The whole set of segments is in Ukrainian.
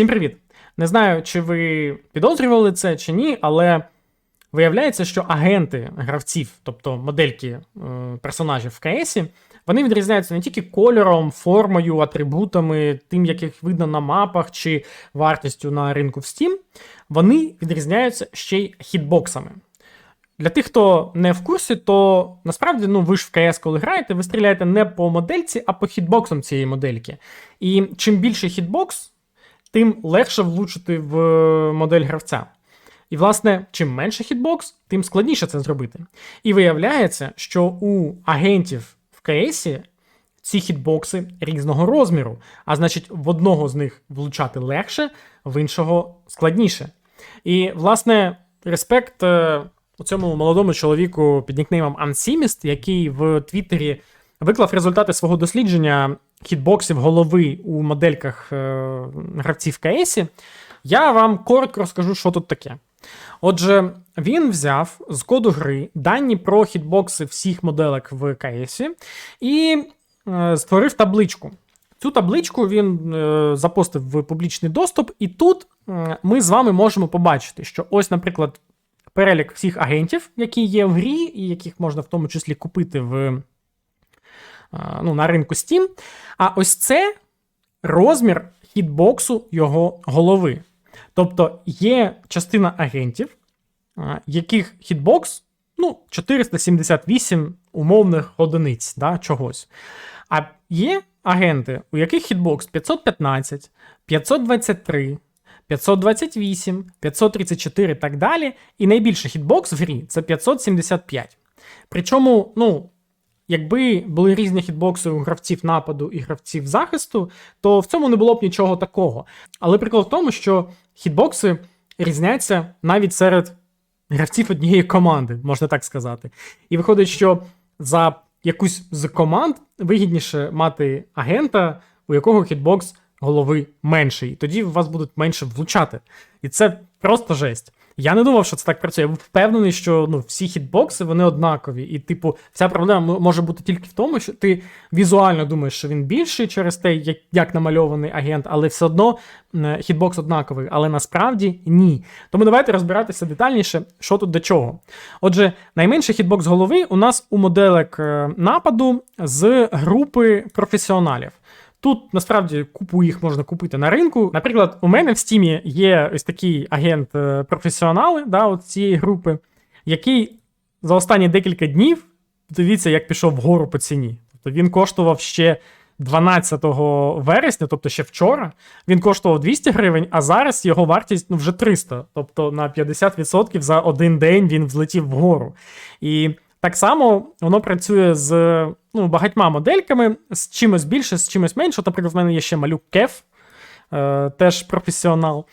Всім привіт! Не знаю, чи ви підозрювали це чи ні, але виявляється, що агенти гравців, тобто модельки е, персонажів в КС, вони відрізняються не тільки кольором, формою, атрибутами, тим, як їх видно на мапах чи вартістю на ринку в Steam, вони відрізняються ще й хітбоксами. Для тих, хто не в курсі, то насправді ну, ви ж в КС, коли граєте, ви стріляєте не по модельці, а по хітбоксам цієї модельки. І чим більше хітбокс, тим легше влучити в модель гравця. І, власне, чим менше хітбокс, тим складніше це зробити. І виявляється, що у агентів в КС ці хітбокси різного розміру, а значить, в одного з них влучати легше, в іншого складніше. І, власне, респект е, у цьому молодому чоловіку під нікнеймом Unsimist, який в Твіттері виклав результати свого дослідження хітбоксів голови у модельках е, гравців КС, я вам коротко розкажу, що тут таке. Отже, він взяв з коду гри дані про хітбокси всіх моделек в КС і е, створив табличку. Цю табличку він е, запостив в публічний доступ, і тут ми з вами можемо побачити, що ось, наприклад, перелік всіх агентів, які є в грі, і яких можна в тому числі купити в, ну, на ринку Steam. А ось це розмір хітбоксу його голови. Тобто є частина агентів, е, яких хітбокс ну, 478 умовних одиниць да, чогось. А є агенти, у яких хітбокс 515, 523, 528, 534 і так далі. І найбільший хітбокс в грі це 575. Причому, ну, якби були різні хітбокси у гравців нападу і гравців захисту, то в цьому не було б нічого такого. Але прикол в тому, що хітбокси різняться навіть серед гравців однієї команди, можна так сказати. І виходить, що за якусь з команд вигідніше мати агента, у якого хітбокс голови менший. Тоді у вас будуть менше влучати. І це просто жесть. Я не думав, що це так працює. Я був впевнений, що ну, всі хітбокси вони однакові. І, типу, вся проблема може бути тільки в тому, що ти візуально думаєш, що він більший через те, як, як намальований агент, але все одно хітбокс однаковий. Але насправді ні. Тому давайте розбиратися детальніше, що тут до чого. Отже, найменший хітбокс голови у нас у моделек е, нападу з групи професіоналів. Тут насправді купу їх можна купити на ринку. Наприклад, у мене в стімі є ось такий агент е, професіонали да, цієї групи, який за останні декілька днів, дивіться, як пішов вгору по ціні. Тобто він коштував ще 12 вересня, тобто ще вчора, він коштував 200 гривень, а зараз його вартість ну, вже 300. Тобто на 50% за один день він взлетів вгору. І так само воно працює з ну, багатьма модельками, з чимось більше, з чимось менше. Наприклад, в мене є ще малюк Кеф, е, теж професіонал.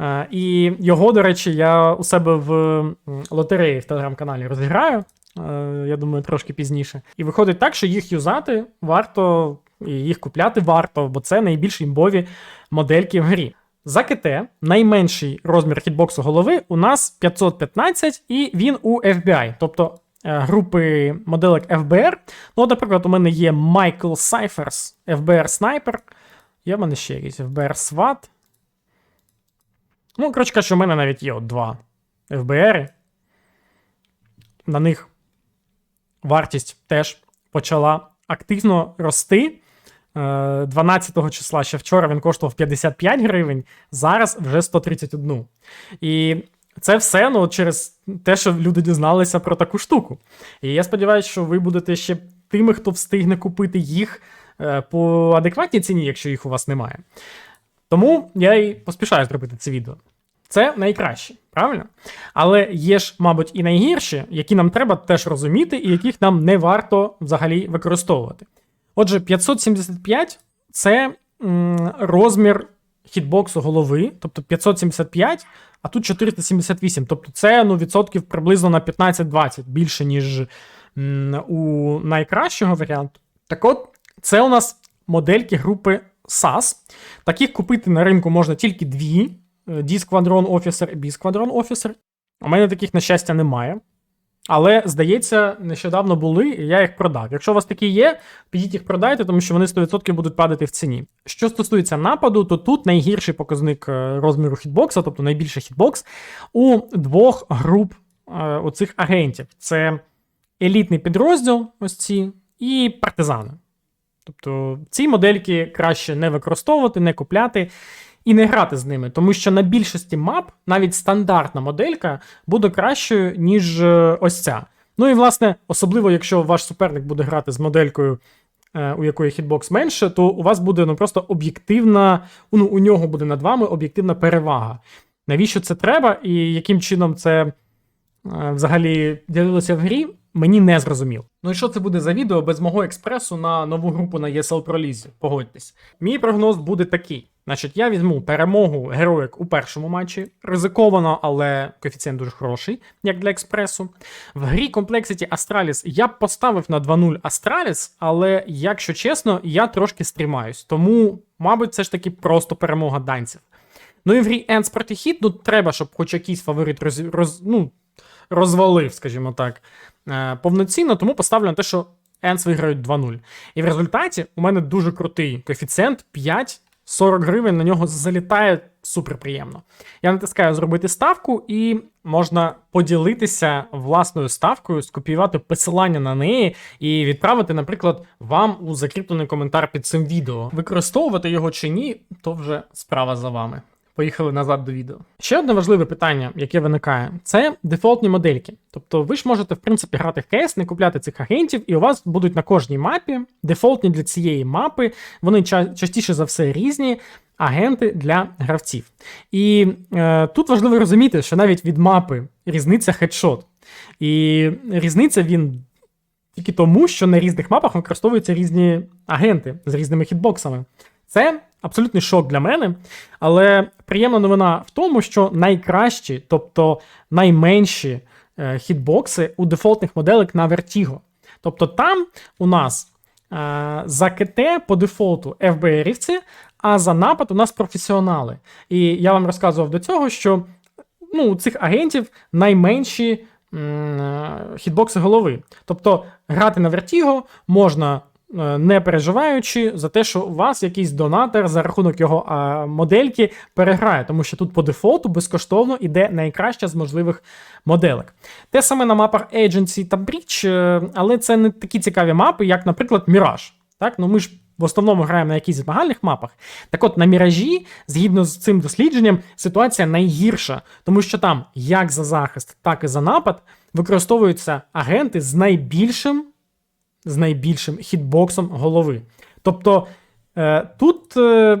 Е, і його, до речі, я у себе в лотереї в телеграм-каналі розіграю. Е, я думаю, трошки пізніше. І виходить так, що їх юзати варто, і їх купляти варто, бо це найбільш імбові модельки в грі. За КТ найменший розмір хітбоксу голови у нас 515, і він у FBI. Тобто групи моделек FBR. Ну, от, наприклад, у мене є Michael Cyphers, FBR Sniper. Є в мене ще якийсь FBR SWAT. Ну, коротше кажучи, у мене навіть є от два FBR. На них вартість теж почала активно рости. 12 е, числа ще вчора він коштував 55 гривень, зараз вже 131. І це все ну, через те, що люди дізналися про таку штуку. І я сподіваюся, що ви будете ще тими, хто встигне купити їх е, по адекватній ціні, якщо їх у вас немає. Тому я і поспішаю зробити це відео. Це найкраще, правильно? Але є ж, мабуть, і найгірші, які нам треба теж розуміти, і яких нам не варто взагалі використовувати. Отже, 575 це м, розмір хітбоксу голови, тобто 575, а тут 478. Тобто це ну, відсотків приблизно на 15-20 більше, ніж у найкращого варіанту. Так от, це у нас модельки групи SAS. Таких купити на ринку можна тільки дві: е, D-Squadron Officer і B-Squadron Officer. У мене таких, на щастя, немає. Але, здається, нещодавно були, і я їх продав. Якщо у вас такі є, підіть їх продайте, тому що вони 100% будуть падати в ціні. Що стосується нападу, то тут найгірший показник е, розміру хітбокса, тобто найбільший хітбокс, у двох груп е, оцих агентів: це елітний підрозділ, ось ці, і партизани. Тобто ці модельки краще не використовувати, не купляти і не грати з ними, тому що на більшості мап навіть стандартна моделька буде кращою, ніж е, ось ця. Ну і власне, особливо, якщо ваш суперник буде грати з моделькою, е, у якої хітбокс менше, то у вас буде ну просто об'єктивна, ну у нього буде над вами об'єктивна перевага. Навіщо це треба, і яким чином це е, взагалі ділилося в грі, мені не зрозуміло. Ну і що це буде за відео без мого експресу на нову групу на ESL Pro League? Погодьтесь. Мій прогноз буде такий. Значить, я візьму перемогу героїк у першому матчі. Ризиковано, але коефіцієнт дуже хороший, як для експресу. В грі Complexity Astralis я б поставив на 2-0 Astralis, але, якщо чесно, я трошки стрімаюсь. Тому, мабуть, це ж таки просто перемога данців. Ну і в грі Ends проти хід, ну треба, щоб хоч якийсь фаворит роз, роз, ну, розвалив, скажімо так, е, повноцінно, тому поставлю на те, що Ends виграють 2-0. І в результаті у мене дуже крутий коефіцієнт 5. 40 гривень на нього залітає супер приємно. Я натискаю зробити ставку, і можна поділитися власною ставкою, скопіювати посилання на неї і відправити, наприклад, вам у закріплений коментар під цим відео. Використовувати його чи ні, то вже справа за вами. Поїхали назад до відео. Ще одне важливе питання, яке виникає, це дефолтні модельки. Тобто ви ж можете, в принципі, грати в КС, не купляти цих агентів, і у вас будуть на кожній мапі дефолтні для цієї мапи, вони ча частіше за все різні. Агенти для гравців. І е, тут важливо розуміти, що навіть від мапи різниця хедшот. І різниця він тільки тому, що на різних мапах використовуються різні агенти з різними хітбоксами. Це абсолютний шок для мене. Але приємна новина в тому, що найкращі, тобто найменші е, хітбокси у дефолтних моделек на Vertigo. Тобто там у нас е, за КТ по дефолту ФБРівці, а за напад у нас професіонали. І я вам розказував до цього, що ну, у цих агентів найменші е, хітбокси голови. Тобто грати на Vertigo можна не переживаючи за те, що у вас якийсь донатор за рахунок його а, модельки переграє, тому що тут по дефолту безкоштовно іде найкраща з можливих моделек. Те саме на мапах Agency та Bridge, е, але це не такі цікаві мапи, як, наприклад, Mirage. Так, ну ми ж. В основному граємо на якихось змагальних мапах. Так от на міражі, згідно з цим дослідженням, ситуація найгірша, тому що там як за захист, так і за напад використовуються агенти з найбільшим з найбільшим хітбоксом голови. Тобто е, тут е,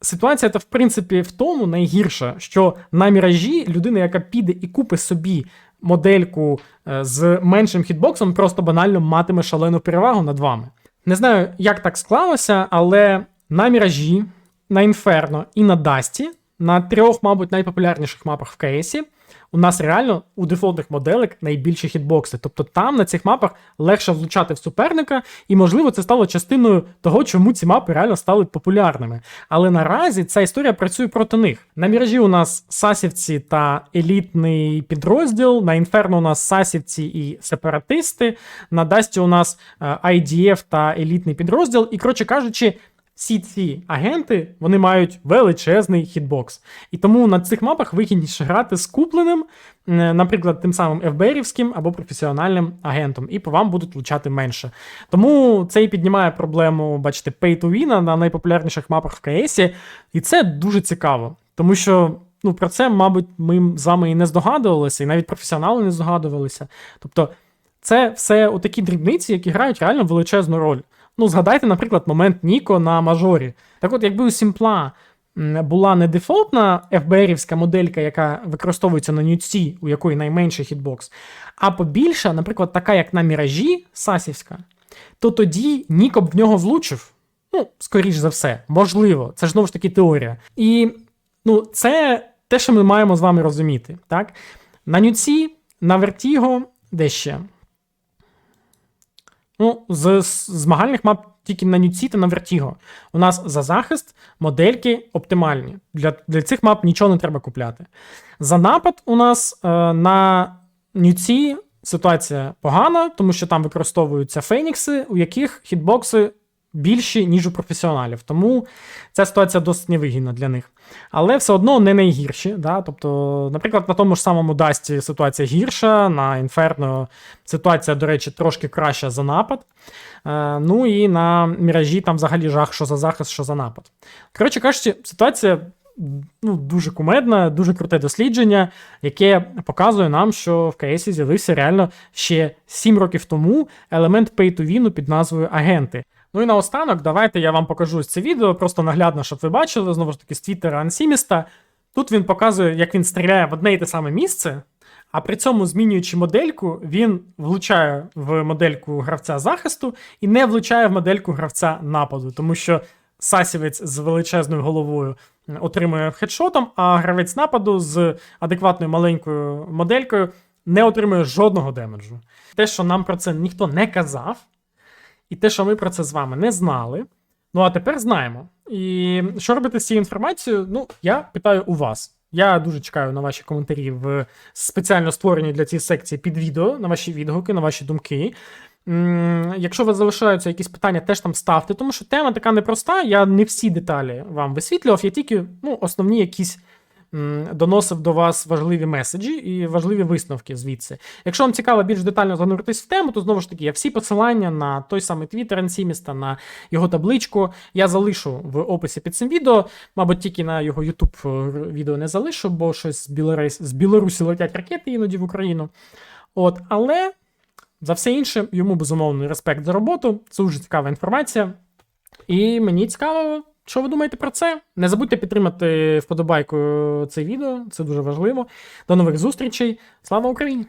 ситуація, в принципі, в тому найгірша, що на міражі людина, яка піде і купить собі модельку е, з меншим хітбоксом, просто банально матиме шалену перевагу над вами. Не знаю, як так склалося, але на міражі, на Інферно і на Дасті, на трьох, мабуть, найпопулярніших мапах в КСі, у нас реально у дефолтних моделек найбільші хітбокси. Тобто там на цих мапах легше влучати в суперника, і, можливо, це стало частиною того, чому ці мапи реально стали популярними. Але наразі ця історія працює проти них. На міражі у нас сасівці та елітний підрозділ, на інферно у нас сасівці і сепаратисти, на Дасті у нас IDF е, та елітний підрозділ. І, коротше кажучи, всі ці агенти вони мають величезний хітбокс. І тому на цих мапах вигідніше грати з купленим, наприклад, тим самим ФБРівським або професіональним агентом, і по вам будуть влучати менше. Тому це і піднімає проблему, бачите, pay to win на найпопулярніших мапах в КС. І це дуже цікаво, тому що. Ну, про це, мабуть, ми з вами і не здогадувалися, і навіть професіонали не здогадувалися. Тобто, це все такі дрібниці, які грають реально величезну роль. Ну, згадайте, наприклад, момент Ніко на мажорі. Так от, якби у Сімпла була не дефолтна ФБРівська моделька, яка використовується на нюці, у якої найменший хітбокс, а побільша, наприклад, така, як на Міражі Сасівська, то тоді Ніко б в нього влучив. Ну, скоріш за все, можливо, це ж знову ж таки теорія. І ну, це те, що ми маємо з вами розуміти. так? На нюці, на Вертіго, де ще? Ну, з змагальних мап тільки на Нюці та на вертіго. У нас за захист модельки оптимальні. Для для цих мап нічого не треба купляти. За напад у нас е, на Нюці ситуація погана, тому що там використовуються фенікси, у яких хітбокси більші, ніж у професіоналів. Тому ця ситуація досить невигідна для них. Але все одно не найгірші. Да? Тобто, наприклад, на тому ж самому Дасті ситуація гірша, на Інферно ситуація, до речі, трошки краща за напад. Е, ну і на міражі там взагалі жах, що за захист, що за напад. Коротше кажучи, ситуація ну, дуже кумедна, дуже круте дослідження, яке показує нам, що в КСі з'явився реально ще 7 років тому елемент pay to win під назвою Агенти. Ну і наостанок, давайте я вам покажу це відео, просто наглядно, щоб ви бачили, знову ж таки, з твіттера Ансіміста. Тут він показує, як він стріляє в одне і те саме місце, а при цьому, змінюючи модельку, він влучає в модельку гравця захисту і не влучає в модельку гравця нападу, тому що сасівець з величезною головою отримує хедшотом, а гравець нападу з адекватною маленькою моделькою не отримує жодного демеджу. Те, що нам про це ніхто не казав, і те, що ми про це з вами не знали. Ну а тепер знаємо. І що робити з цією інформацією? Ну, я питаю у вас. Я дуже чекаю на ваші коментарі в спеціально створені для цієї секції під відео, на ваші відгуки, на ваші думки. Якщо у вас залишаються якісь питання, теж там ставте, тому що тема така непроста. Я не всі деталі вам висвітлював, я тільки ну, основні якісь доносив до вас важливі меседжі і важливі висновки звідси. Якщо вам цікаво більш детально зануритись в тему, то знову ж таки я всі посилання на той самий твіттер Ансіміста, на його табличку я залишу в описі під цим відео. Мабуть, тільки на його YouTube е, відео не залишу, бо щось з, Білорус... з Білорусі летять ракети іноді в Україну. От, але за все інше, йому безумовний респект за роботу. Це дуже цікава інформація. І мені цікаво, що ви думаєте про це. Не забудьте підтримати вподобайкою це відео, це дуже важливо. До нових зустрічей. Слава Україні!